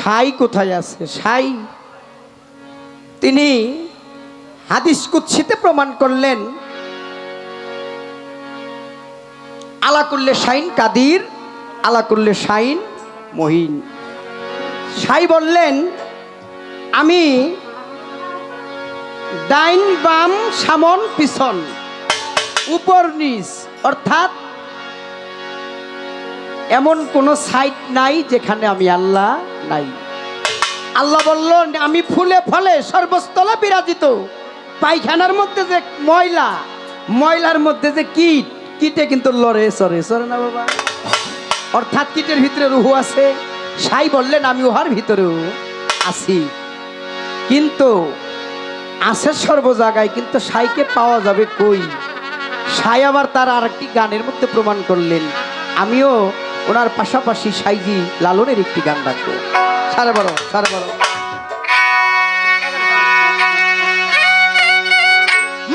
সাই কোথায় আছে? সাই। তিনি হাদিস কুৎসিতে প্রমাণ করলেন আলা করলে শাইন কাদির আলা করলে শাইন মহিন। সাই বললেন, আমি ডাইন বাম সামন পিছন, উপর নিচ, অর্থাৎ এমন কোনো সাইট নাই যেখানে আমি আল্লাহ নাই। আল্লাহ বলল, আমি ফুলে ফলে সর্বস্থলে বিরাজিত। পায়খানার মধ্যে যে ময়লা, ময়লার মধ্যে যে কীট, কীটে কিন্তু লড়ে সরে সরে না বাবা। অর্থাৎ কীটের ভিতরে রুহু আছে। সাই বললেন, আমি উহার ভিতরেও আছি। কিন্তু আছে সর্ব জায়গায়, কিন্তু সাইকে পাওয়া যাবে কই? সাই আবার তার আরেকটি গানের মধ্যে প্রমাণ করলেন, আমিও ওনার পাশাপাশি সাইজি লালনের একটি গান রাখব সাড়ে বারো সাড়ে বারো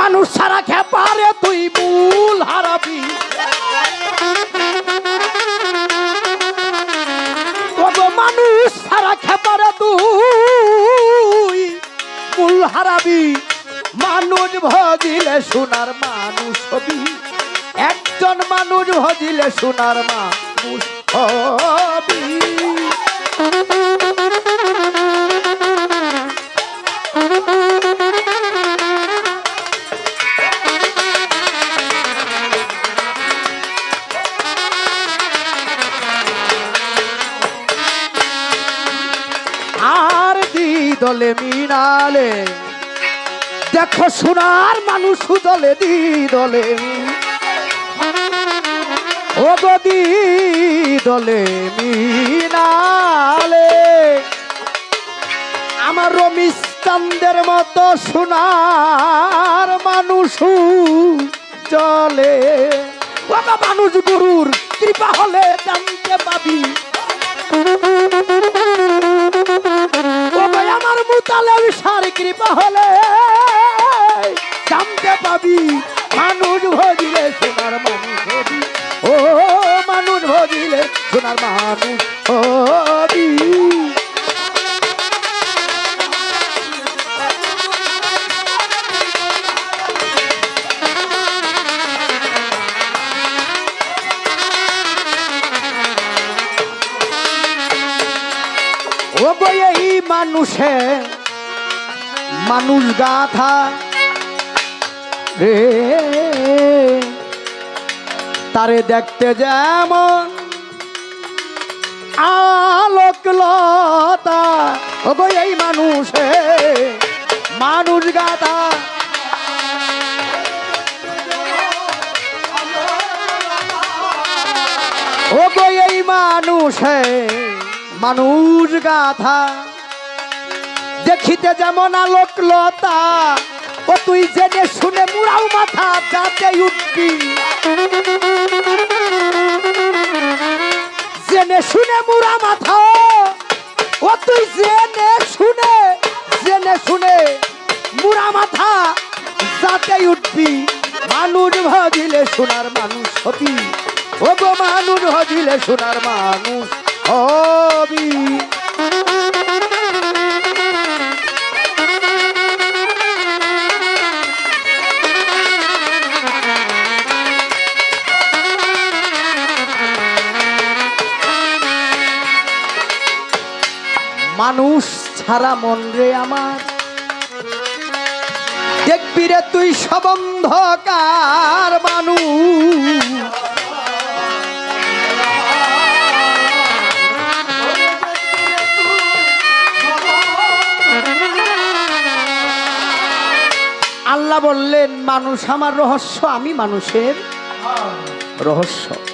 মানুষ সারা খেপারে তুই মূল হারাবি। মানুষ সারা খেপারে তুই মূল হারাবি। মানুষ ভজিলে সোনার মানুষ হবি। একজন মানুষ ভজিলে সোনার মানুষ হবি আর দলে মিনালে দেখো সোনার মানুষ দলে দি দলে ও গদি দলে মিনালে, আমার রমিস মতো সোনার মানুষ চলে। গো মানুষ গুরুর কৃপা হলে জানতে পাবি। আমার মুতালের সার কৃপা হলে জানতে পাবি। মানুষ ভজিলে সোনার সোনার মানুষ হবি এই মানুষে মানুষ গাথা রে তারে দেখতে যেমন আলোকলতা ও বই এই মানুষে, মানুষ গাথা। ও গো এই মানুষে, মানুষ গাথা। দেখিতে যেমন আলোকলতা ও তুই জেনে শুনে মুড়াও মাথা যাতে উঠবি। জেনে মুরা মাথা। ও তুই জেনে শুনে জেনে শুনে মুরা মাথা যাতে উঠবি। মানুষ ভাজিলে সোনার মানুষ হবি। ও গো মানুষ ভাজিলে সোনার মানুষ হবি। ছাড়া মন রে আমার। দেখবি রে তুই সবন্ধকার মানুষ। আল্লাহ বললেন, মানুষ আমার রহস্য, আমি মানুষের রহস্য।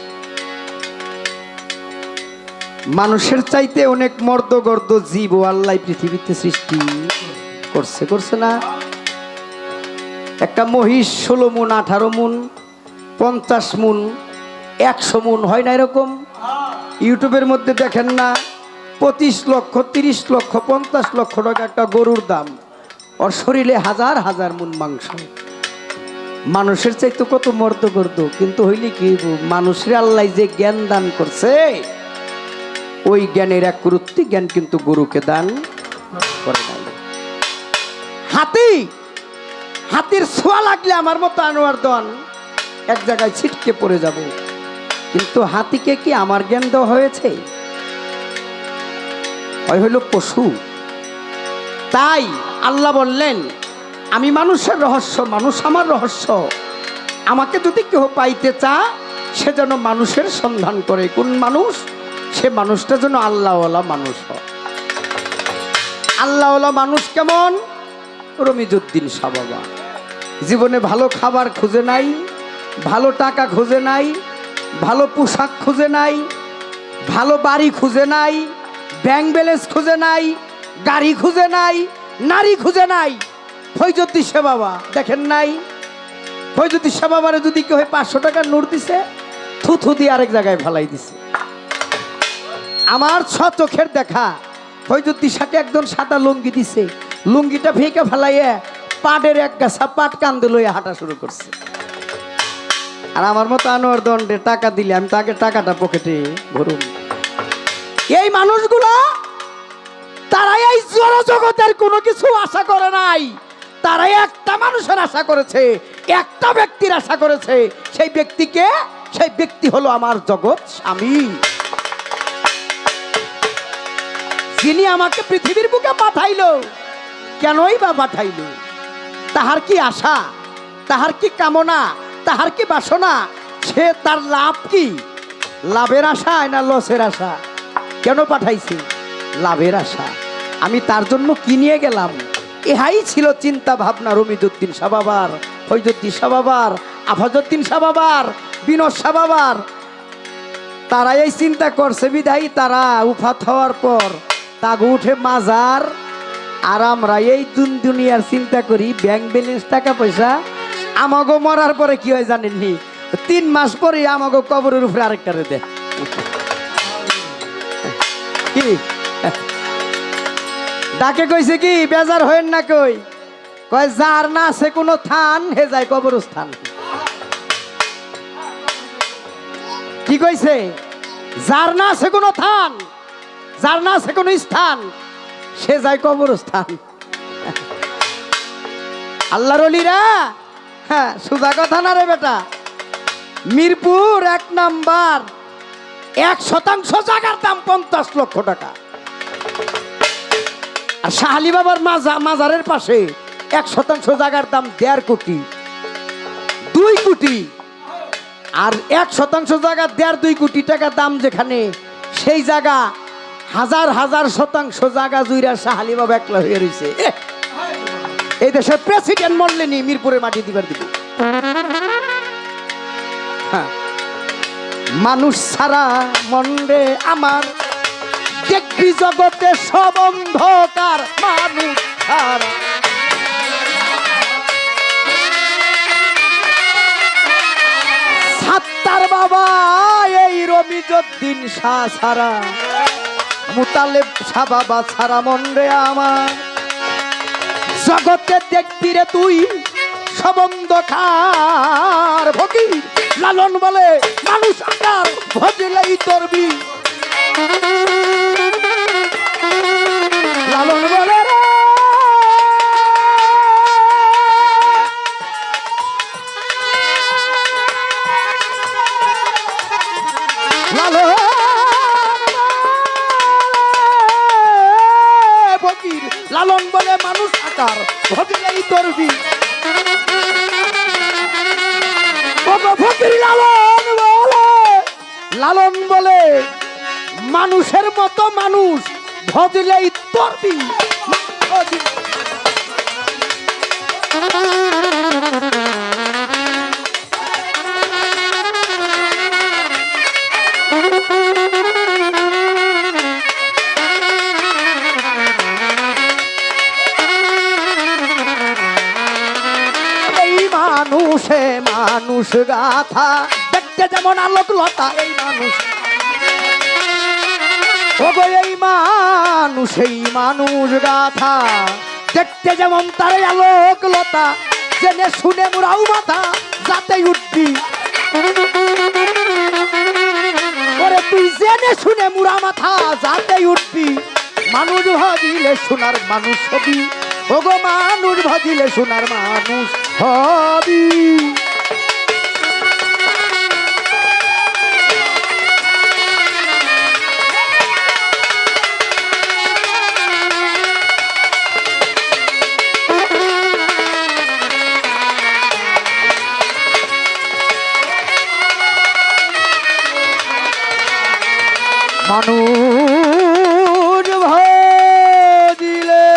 মানুষের চাইতে অনেক মর্দগর্দ জীব আল্লাহ পৃথিবীতে সৃষ্টি করছে করছে না। একটা মহিষ ষোলো মুন, আঠারো মুন, পঞ্চাশ মুন, একশো মুন, হয় না এরকম? ইউটিউবের মধ্যে দেখেন না, পঁচিশ লক্ষ, তিরিশ লক্ষ, পঞ্চাশ লক্ষ টাকা একটা গরুর দাম। ওর শরীরে হাজার হাজার মুন মাংস। মানুষের চাইতে কত মর্দ করত কিন্তু হইলে কি মানুষের আল্লাহ যে জ্ঞান দান করছে ওই জ্ঞানের এক গুরুত্বই জ্ঞান কিন্তু গুরুকে দান করে হাতি! হাতির ছোঁয়া লাগলে আমার মতো আনোয়ার দন এক জায়গায় ছিটকে পড়ে যাব। কিন্তু হাতিকে কি আমার জ্ঞান দেওয়া হয়েছে? ওই হইল পশু। তাই আল্লাহ বললেন, আমি মানুষের রহস্য, মানুষ আমার রহস্য। আমাকে যদি কেউ পাইতে চা সে যেন মানুষের সন্ধান করে। কোন মানুষ সে মানুষটা যেন আল্লাহওয়ালা মানুষ হয়। আল্লাহওয়ালা মানুষ কেমন? রমিজুদ্দিন শাহ বাবা। জীবনে ভালো খাবার খুঁজে নাই, ভালো টাকা খুঁজে নাই, ভালো পোশাক খুঁজে নাই, ভালো বাড়ি খুঁজে নাই, ব্যাংক ব্যালেন্স খুঁজে নাই, গাড়ি খুঁজে নাই, নারী খুঁজে নাই। ফৈজতি সে বাবা, দেখেন নাই? ফৈজতি সে বাবারে যদি কেউ পাঁচশো টাকার নোট দিছে থু থু দিয়ে আরেক জায়গায় ফেলাই দিছে। আমার ছ চোখের দেখা। ফৈজতি সাথে একজন সাদা লুঙ্গি দিছে। লুঙ্গিটা ভেঙে ফেলাইয়া পাটের এক গাছা পাট কান্দে লইয়া হাঁটা শুরু করছে। আর আমার মতো আনোয়ার দণ্ডে টাকা দিলে আমি তাকে টাকাটা পকেটে ভরুন এই মানুষগুলো, তারাই এই জড় জগতের কোনো কিছু আশা করে নাই। তারাই একটা মানুষের আশা করেছে, একটা ব্যক্তির আশা করেছে। সেই ব্যক্তিকে, সেই ব্যক্তি হলো আমার জগৎ স্বামী। যিনি আমাকে পৃথিবীর বুকে পাঠাইল, কেনই বা পাঠাইল? তাহার কি আশা? তাহার কি কামনা? তাহার কি বাসনা? সে তার লাভ কি? লাভের আশায় না লসের আশা? কেন পাঠাইছি? লাভের আশা। আমি তার জন্য কি নিয়ে গেলাম? ইহাই ছিল চিন্তা ভাবনা রমিদুদ্দিন সাবাবার, ফৈজুদ্দিন সাবাবার আফাজুদ্দিন সাবাবার, বিনোদ সাবাবার। তারা এই চিন্তা করছে বিধাই তারা উফাত হওয়ার পর। তাগু উঠে মাজার। আর আমরা এই দুন দুনিয়ার চিন্তা করি ব্যাংক ব্যালেন্স টাকা পয়সা। আমাগো মরার পরে কি হয় জানেননি? তিন মাস পরে আমাগো কবরের উপরে আরেকটা রে দেয় কি? ডাকে কইছে কি, বেজার হয়েন না কই। কয়, যার না আছে কোনো থান, হে যায় কবরস্থান। কি কইছে? যার না আছে কোনো থান যার না আছে কোনো স্থান, সে যায় কবরস্থান। আল্লাহর অলিরা হ্যাঁ সুজা কথা না রে বেটা? মিরপুর এক নাম্বার, এক শতাংশ জায়গার দাম পঞ্চাশ লক্ষ টাকা। আর শাহালি বাবার মাজা মাজারের পাশে এক শতাংশ জায়গার দাম দেড় কোটি, দুই কোটি। আর এক শতাংশ জায়গা দেড় দুই কোটি টাকা দাম যেখানে, সেই জায়গা হাজার হাজার শতাংশ জায়গা জুইরা শাহালি বাবা একলা হয়ে রয়েছে এই দেশের প্রেসিডেন্ট মরলেনি মিরপুরে মাটি দিবার দিবে। হ্যাঁ। মানুষ ছাড়া মন্ডে আমার দেখবি জগতে সব অন্ধকার, মানুষ সাত্তার বাবা, এই রবিজুদ্দিন শাহ ছাড়া সাবাবা শাহ মন রে আমার। জগতে দেখবি রে তুই সবন্ধকার ভকি লালন বলে মানুষ আকার ভজলেই তরবি। মানুষের মতো মানুষ। ভজলেই তরবি। মানুষে মানুষ গাথা দেখতে যেমন আলোক লতা এই মানুষ ওগো এই মানুষ এই মানুষ গাথা। দেখতে যেমন তার আলোক লতা জেনে শুনে মুরাও মাথা যাতে উঠবি। ওরে তুই জেনে শুনে মুরা মাথা যাতে উঠবি। মানুষ ভাবিলে শোনার মানুষ হবি। ওগো মানুষ ভাবিলে শোনার মানুষ হবি। মানুষ ভিলে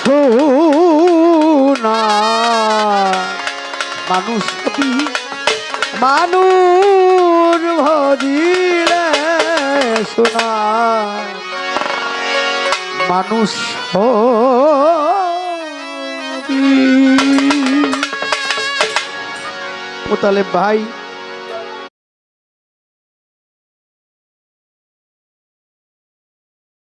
সোনা। মানুষ মানুষ ভিলে সোনা। মানুষ তাহলে ভাই